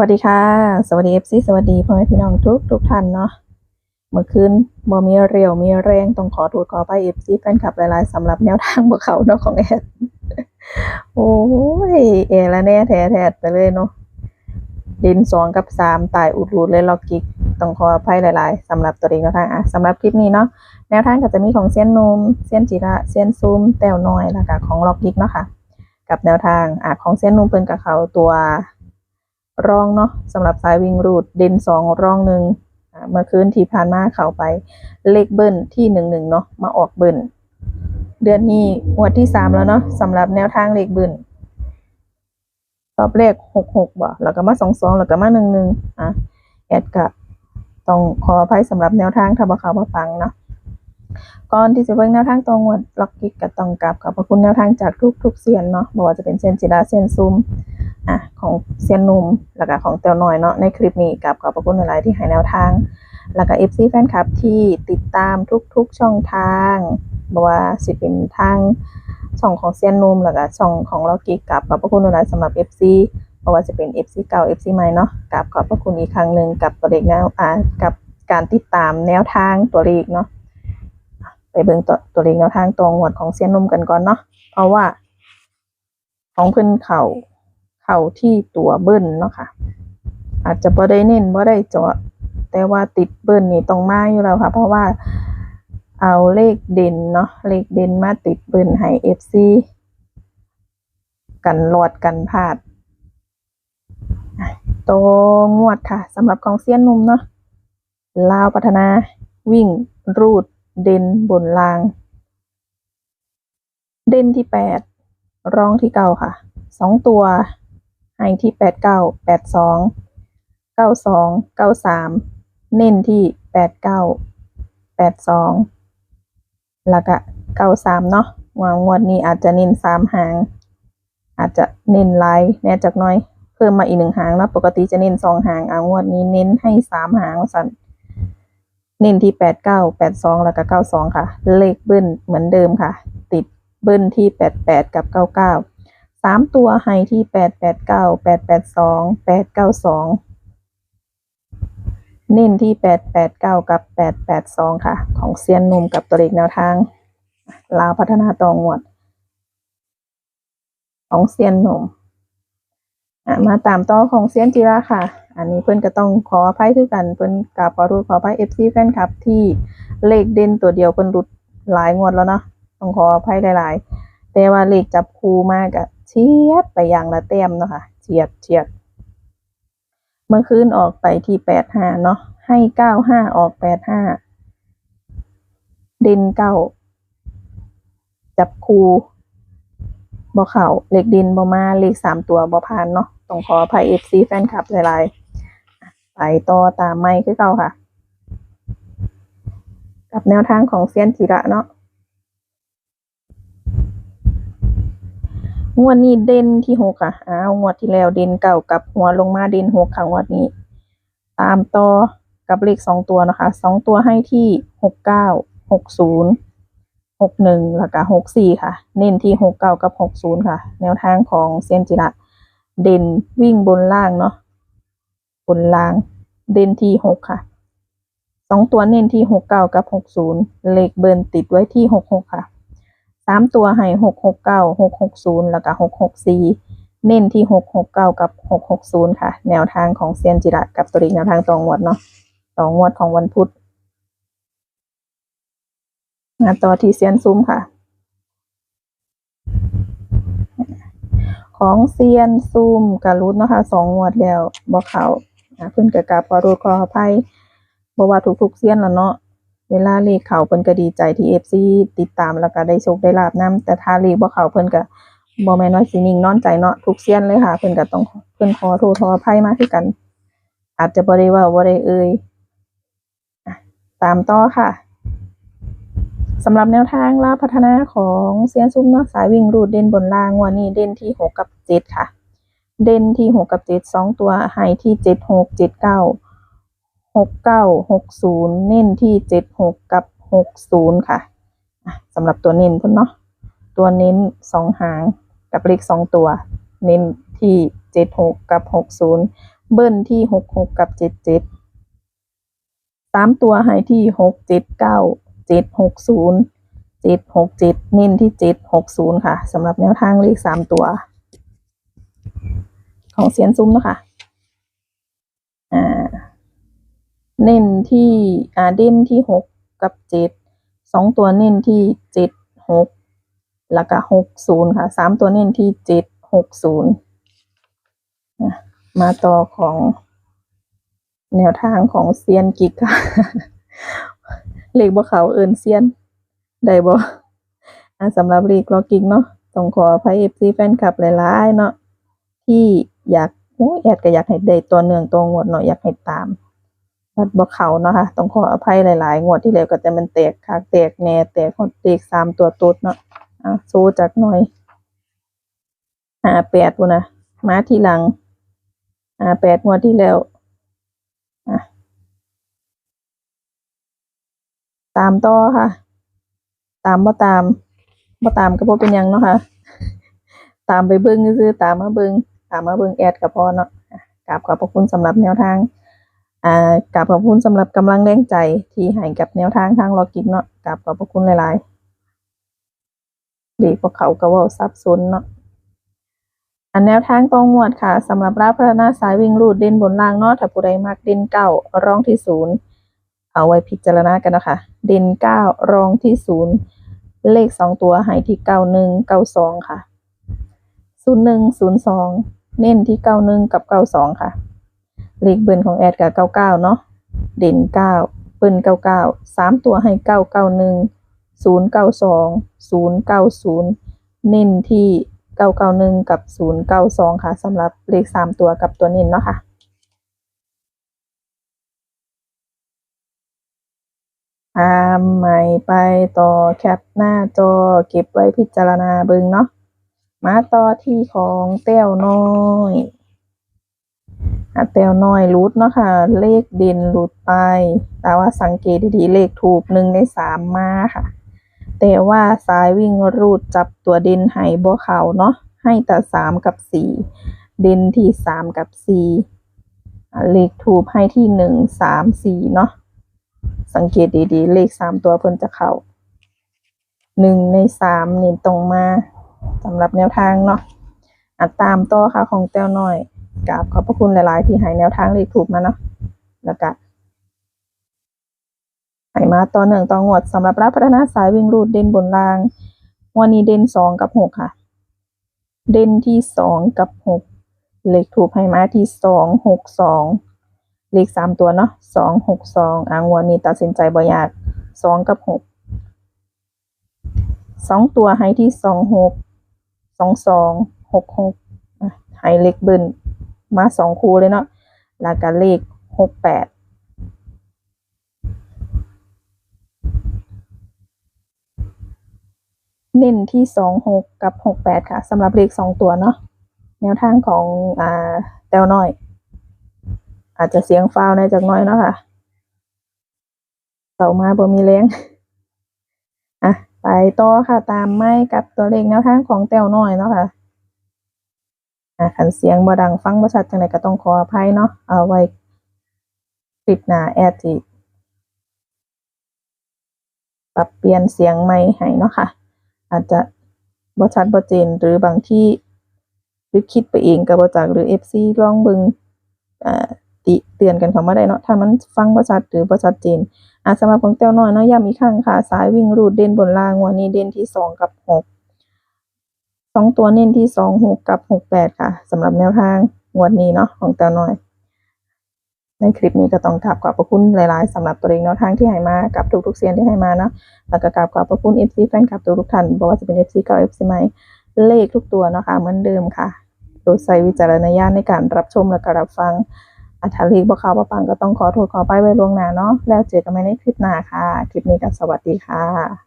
วัสดีค่ะ สวัสดีเอฟซีสวัสดีพ่อแม่พี่น้องทุกทุกท่านเนาะเมื่อคืนบ่มีเรียวมีแรงต้องขอโทษขอไปเอฟซีแฟนคลับหลายๆสำหรับแนวทางบ่เขาเนาะของแอดโอ้ยเอละแน่แท้แท้ไปเลยเนาะดินสองกับสามตายอุดรูดเลยล็อกกิกต้องขออภัยหลาย ๆสำหรับตัวเองแนวทางอะสำหรับคลิปนี้เนาะแนวทางก็จะมีของเซียนนมเซียนจิระเซียนซูมแต้วน้อยแล้วก็ของล็อกกิกเนาะค่ะกับแนวทางอะของเซียนนมเพิ่นกับเขาตัว รองเนาะสำหรับสายวิ่งรูดเด่นสองรองหนึ่งอ่าเมื่อคืนที่ผ่านมาเข้าไป เลขเบิ้ลที่หนึ่งหนึ่งเนาะมาออกเบิ้ลเดือนนี้งวดที่สามแล้วเนาะสำหรับแนวทางเลขเบิ้ลรอบแรกหกหกบ่แล้วก็มาสองสองแล้วก็มาหนึ่งหนึ่งอะแอดกะต้องขออภัยสำหรับแนวทางถ้าบ่เขามาฟังเนาะก่อนที่จะเบิ่งแนวทางตรงวดล็อกกิกก็ต้องกับขอบพระคุณแนวทางจากทุกทุกๆเซียนเนาะบ่ว่าจะเป็นเซียนจิดาเซียนซุม อะของเซียนนุ่มแล้วก็ของเตียวน้อยเนาะในคลิปนี้กับขอบพระคุณหลายที่ให้แนวทาง แล้วก็เอฟซีแฟนคลับที่ติดตามทุกๆช่องทางบ่ว่าสิเป็นทางช่องของเซียนนุ่มแล้วก็ช่องของเรากิกกับขอบพระคุณหลายสำหรับ FC บ่ว่าจะเป็น FC เก่า FC ใหม่เนาะกับขอบพระคุณอีกครั้งหนึ่งกับตัวเลขแนวอ่ากับการติดตามแนวทางตัวเลขเนาะไปเบิ่งตัวตัวเลขแนวทางตรงหวดของเซียนนุ่มกันก่อนเนาะเพราะว่า ของเพิ่นเข่า เข้าที่ตัวเบิ้ลเนาะค่ะ อาจจะบ่ได้เน้นบ่ได้เจาะ แต่ว่าติดเบิ้ลนี่ต้องมาอยู่แล้วค่ะ เพราะว่าเอาเลขเด่นเนาะเลขเด่นมาติดเบิ้ลให้ FC กันหลอดกันพลาดอะโตงวดค่ะสำหรับของเซียนนุ่มเนาะลาวพัฒนา วิ่ง รูด เด่นบนลาง เด่นที่แปดรองที่เก้าค่ะสองตัว ให้ที่แปดเก้าแปดสองเก้าสองเก้าสามเน้นที่แปดเก้าแปดสองแล้วก็เก้าสามเนาะวางงวดนี้อาจจะเน้นสามหาง อาจจะเน้นไลายแน่จักน้อย เพิ่มมาอีกหนึ่งหางเนาะปกติจะเน้นสองหางอ่างวดนี้เน้นให้สามหางสันเน้นที่แปดเก้าแปดสองแล้วก็เก้าสองค่ะ เลขเบิ้ลเหมือนเดิมค่ะ ติดเบิ้ลที่แปดแปดกับเก้าเก้าามตัวให้ที่แปดแปดเก้าแปดแปดสองแปดเก้าสองเน้นที่แปดแปดเก้ากับแปดแปดสองค่ะ ของเซียนหนุ่มกับตัวเลขแนวทาง ลาวพัฒนาตองวด ของเซียนหนุ่มมาตามต่อของเซียนจิราค่ะ อันนี้เพื่อนก็ต้องขออภัยคือกัน เพื่อนกับขอรูขออภัยเอฟซีแฟนคลับที่เลขเด่นตัวเดียวเพื่อนรุดหลายงวดแล้วเนาะ ต้องขออภัยหลาย ๆ แต่ว่าเลขจับคู่มากอะ เฉียดไปอย่างละแต้มเนาะค่ะเฉียดเฉียดเมื่อคืนออกไปที่แปดห้าเนาะให้เก้าห้าออกแปดห้าเด่นเก้าจับคูบ่เข่าเลขดินบ่มาเลขสามตัวบ่ผ่านเนาะต้องขออภัยเอฟซีแฟนคลับหลายๆไปต่อตามไม่คือเก่าค่ะ กับแนวทางของเซียนธีระเนาะ งวดนี้เด่นที่หกค่ะ อ้าวงวดที่แล้วเด่นเก่ากับหัวลงมาเด่นหกค่ะงวดนี้ ตามต่อกับเลขสองตัวนะคะสองตัวให้ที่หกเก้าหกศูนย์หกหนึ่งแล้วก็หกสี่ค่ะ เน้นที่หกเก้ากับหกศูนย์ค่ะ แนวทางของเซียนจิระเด่นวิ่งบนล่างเนาะบนล่าง เด่นที่หกค่ะสองตัวเน้นที่หกเก้ากับหกศูนย์เลขเบิร์นติดไว้ที่หกหกค่ะ สามตัวให้หกหกเก้าหกหกศูนย์แล้วก็หกหกสี่เน้นที่หกหกเก้ากับหกหกศูนย์ค่ะ แนวทางของเซียนจิระกับตัวเลขแนวทางตองวดเนาะตองวดของวันพุธมาต่อที่เซียนซุ้มค่ะ ของเซียนซุ่มกะรุดเนาะคะสองงวดแล้วบ่เขาอะเพิ่นกะกราบขอโทษขออภัยบ่ว่าทุกๆเซียนแล้วเนาะ เวลาเลขเขาเพิ่นก็ดีใจที่ FC ติดตามแล้วก็ได้โชคได้ลาบนํแต่ถ้าเลขบ่เขาเพิ่นก็บ่แม่นว่าสินิ่งนอนใจเนาะทุกเซียนเลยค่ะ เพิ่นก็ต้องเพิ่นขอโทษขออภัยมาคือกัน อาจจะบ่ได้ว้าบ่ได้เอ่ยตามต่อค่ะสำหรับแนวทางลาพัฒนาของเซียนซุ่มเนาะสายวิ่งรูดเด่นบนล่างวันนี้เด่นที่หกกับเจ็ดค่ะ เด่นที่หกกับเจ็ดสองตัวให้ที่เจ็ดหกเจ็ดเก้า หกเก้าหกศูนย์เน้นที่เจ็ดหกกับหกศูนย์ค่ะสำหรับตัวเน้นพุ่นเนาะตัวเน้นสองหางกับเลขสองตัว เน้นที่เจ็ดหกกับหกศูนย์เบิ้ลที่หกหกกับเจ็ดเจ็ดสามตัวให้ที่หกเจ็ดเก้าเจ็ดหกศูนย์เจ็ดหกเจ็ดเน้นที่เจ็ดหกศูนย์ค่ะสำหรับแนวทางเลขสามตัว ของเซียนซุ้มเนาะคะอ่า เน้นที่อ่าเด่นที่หกกับเจ็ดสองตัวเน้นที่เจ็ดหกแล้วก็หกศูนย์ค่ะสามตัวเน้นที่เจ็ดหกศูนย์มาต่อของแนวทางของเซียนกิกค่ะเลขบ่เขาเอินเซียนได้บ่อะสำหรับเลขล็อกกิกเนาะต้องขออภัยเอฟซีแฟนคลับหลายๆเนาะที่อยากโอ้แอดก็อยากให้ได้ตัวเนืองตัวงวดเนาะอยากให้ตาม บัดบ่เขาเนาะค่ะต้องขออภัยหลายๆ งวดที่แล้วก็จะมันแตกคักแตกแหน่แตกหดแตกสามตัวตุดเนาะอะสู้จักหน่อยหาแปดพุ่นะมาทีหลังหาแปดงวดที่แล้วอะตามต่อค่ะ ตามบ่ตามบ่ตามก็บ่เป็นยังเนาะค่ะ ตามไปเบิ่งซื่อตามมาเบิ่งตามมาเบิ่งแอดก็พอเนาะอะกราบขอบพระคุณสำหรับแนวทาง อ่ากราบขอบคุณสำหรับกำลังแรงใจที่ให้กับแนวทางทางลอกิกเนาะกราบขอบพระคุณหลายๆดีพวกเขาก็ว่าซับซ้อนเนาะอันแนวทางตองงวดค่ะสำหรับราพระนาสายวิ่งรูดเด่นบนล่างเนาะถ้าผู้ใดมักเด่นเก้ารองที่ศูนย์เอาไว้พิจารณากันนะคะเด่นเก้ารองที่ศูนย์เลขสองตัวให้ที่เก้าหนึ่งเก้าสองค่ะศูนย์หนึ่งศูนย์สองเน้นที่เก้าหนึ่งกับเก้าสองค่ะ เลขเบิ้ลของแอดกับเก้าเก้าเนาะเด่นเก้าเบิ้ลเก้าเก้าสามตัวให้เก้าเก้าหนึ่งศูนย์เก้าสองศูนย์เก้าศูนย์เน้นที่เก้าเก้าหนึ่งกับศูนย์เก้าสองค่ะสำหรับเลขสามตัวกับตัวเน้นเนาะค่ะตามใหม่ไปต่อแคปหน้าจอเก็บไว้พิจารณาเบิ่งเนาะมาต่อที่ของเต้วน้อย อะแตวน้อยรูดเนาะค่ะ เลขเด่นรูดไป แต่ว่าสังเกตดีๆเลขถูกหนึ่งในสามมาค่ะ แต่ว่าสายวิ่งรูดจับตัวเด่นให้บ่เขาเนาะให้แต่สามกับสี่เด่นที่สามกับสี่เลขถูกให้ที่หนึ่งสามสี่เนาะสังเกตดีๆ เลขสามตัวเพิ่นจะเข้าหนึ่งในสามนี่ตรงมาสำหรับแนวทางเนาะอะตามต่อค่ะของแต้วน้อย กราบขอบพระคุณหลาย ๆ ที่ให้แนวทางเลขถูกมาเนาะแล้วก็ให้มาต่อหนึ่งต่องวดสำหรับรับพัฒนาสายวิ่งรูดเด่นบนล่าง วันนี้เด่นสองกับหกค่ะ เด่นที่สองกับหกเลขถูกให้มาที่สองหกสองเลขสามตัวเนาะสองหกสองอ่างวันนี้ตัดสินใจบ่ยากสองกับหกสองตัวให้ที่สองหกสองสองหกหกอะให้เลขเบิ้ล มาสองคูเลยเนาะแล้วก็เลขหกแปดเน้นที่สองหกกับหกแปดค่ะสำหรับเลขสองตัวเนาะแนวทางของอ่าแต้วน้อย อาจจะเสียงฟาวในอยจากน้อยเนาะค่ะเต่ามาบ่มีแรงอะไปต่อค่ะตามไม่กับตัวเลขแนวทางของแต้วน้อยเนาะค่ะ อะคันเสียงบ่ดังฟังบ่ชัดจังไดก็ต้องขออภัยเนาะเอาไว้คลิปหน้าแอดสิปรับเปลี่ยนเสียงใหม่ให้เนาะค่ะ อาจจะบ่ชัดบ่เจนหรือบางที่หรือคิดไปเองก็บ่จักหรือ FC ลองเบิ่งอ่าติเตือนกันเข้ามาได้เนาะถ้ามันฟังบ่ชัดหรือบ่ชัดเจนอะสำหรับของแต้วน้อยเนาะย้ำอีกครั้งค่ะ สายวิ่งรูดเด่นบนล่างวันนี้เด่นที่สองกับหก สองตัวเน้นที่สองหกกับหกแปดค่ะสำหรับแนวทางงวดนี้เนาะของเตาน้อย ในคลิปนี้ก็ต้องกราบขอบพระคุณหลาย ๆสำหรับตัวเองแนวทางที่ให้มากับทุกๆเซียนที่ให้มาเนาะแล้วก็กราบขอบพระคุณ FC แฟนคลับทุกๆท่านบอกว่าจะเป็น FC เก่า FC ใหม่เลขทุกตัวเนาะค่ะเหมือนเดิมค่ะโปรดใช้วิจารณญาณในการรับชมและก็รับฟังอัธาลีกบ่เข้าบ่ปังก็ต้องขอโทษขอไปไว้ล่วงหน้าเนาะแล้วเจอกันใหม่ในคลิปหน้าค่ะ คลิปนี้ก็สวัสดีค่ะ